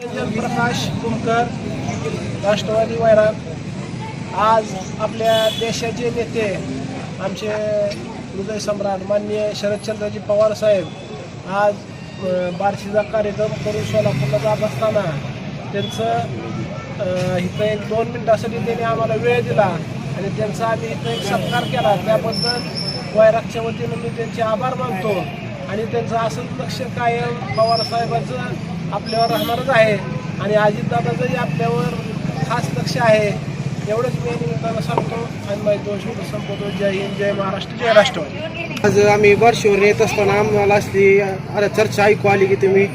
प्रकाश कुमकर राष्ट्रवादी वैराग. आज आपल्या देशाचे नेते आमचे हृदय सम्राट माननीय शरदचंद्रजी पवार साहेब आज अ, बार्शीचा कार्यक्रम करून सोलापूरला जात असताना त्यांचं इथं एक दोन मिनिटासाठी त्यांनी आम्हाला वेळ दिला आणि त्यांचा आम्ही इथं एक सत्कार केला. त्याबद्दल वैरागच्या वतीनं मी त्यांचे आभार मानतो. आणि त्यांचं असंच लक्ष कायम पवार साहेबांचं आपल्यावर राहणारच आहे. आणि अजितदादाचंही आपल्यावर खास लक्ष आहे. एवढंच मी निमित्तानं सांगतो आणि माझी दोन शब्द संपवतो. जय हिंद जय महाराष्ट्र जय राष्ट्रवादी. आज आम्ही बार्शीवर येत असताना आम्हाला असली अरे चर्चा ऐकू आली की तुम्ही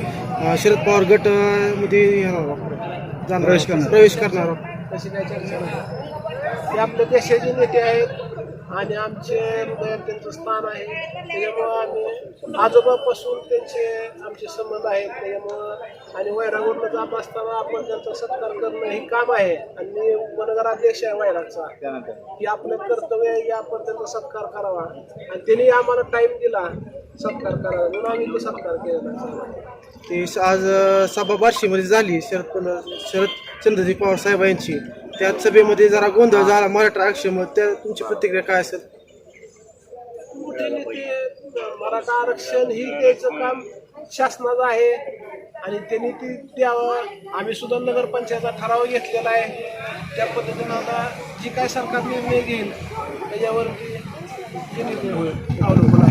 शरद पवार गट अं, मध्ये येणार प्रवेश. करणार. प्रवेश करणार. आहोत. तशी काही चर्चा नाही. ते आपल्या देशाचे नेते आहेत. आणि आमचे हृदयात त्यांचं स्थान आहे. त्याच्यामुळं आम्ही आजोबापासून त्यांचे आमचे संबंध आहेत. त्याच्यामुळं आणि वैरागवरनं जात असताना आपण त्यांचा सत्कार करणं हे काम आहे. आणि मी वनगराध्यक्ष आहे वैरागचा. की आपलं कर्तव्य आहे की आपण त्यांचा सत्कार करावा. आणि त्यांनी आम्हाला टाईम दिला सत्कार करावा. म्हणून आम्ही ते सत्कार केला ती आज सभा बार्शीमध्ये झाली. शरद शरद चंद्रजी पवार साहेब यांची त्या सभेमध्ये जरा गोंधळ झाला मराठा आरक्षण त्या तुमची प्रतिक्रिया काय असेल? मोठे नेते मराठा आरक्षण ही द्यायचं काम शासनाचं आहे. आणि त्यांनी ती द्यावं. आम्ही सुद्धा नगरपंचायतचा ठराव घेतलेला आहे. त्या पद्धतीनं आता जी काय सरकार निर्णय घेईल त्याच्यावरती ते निर्णय होईल अवलंबून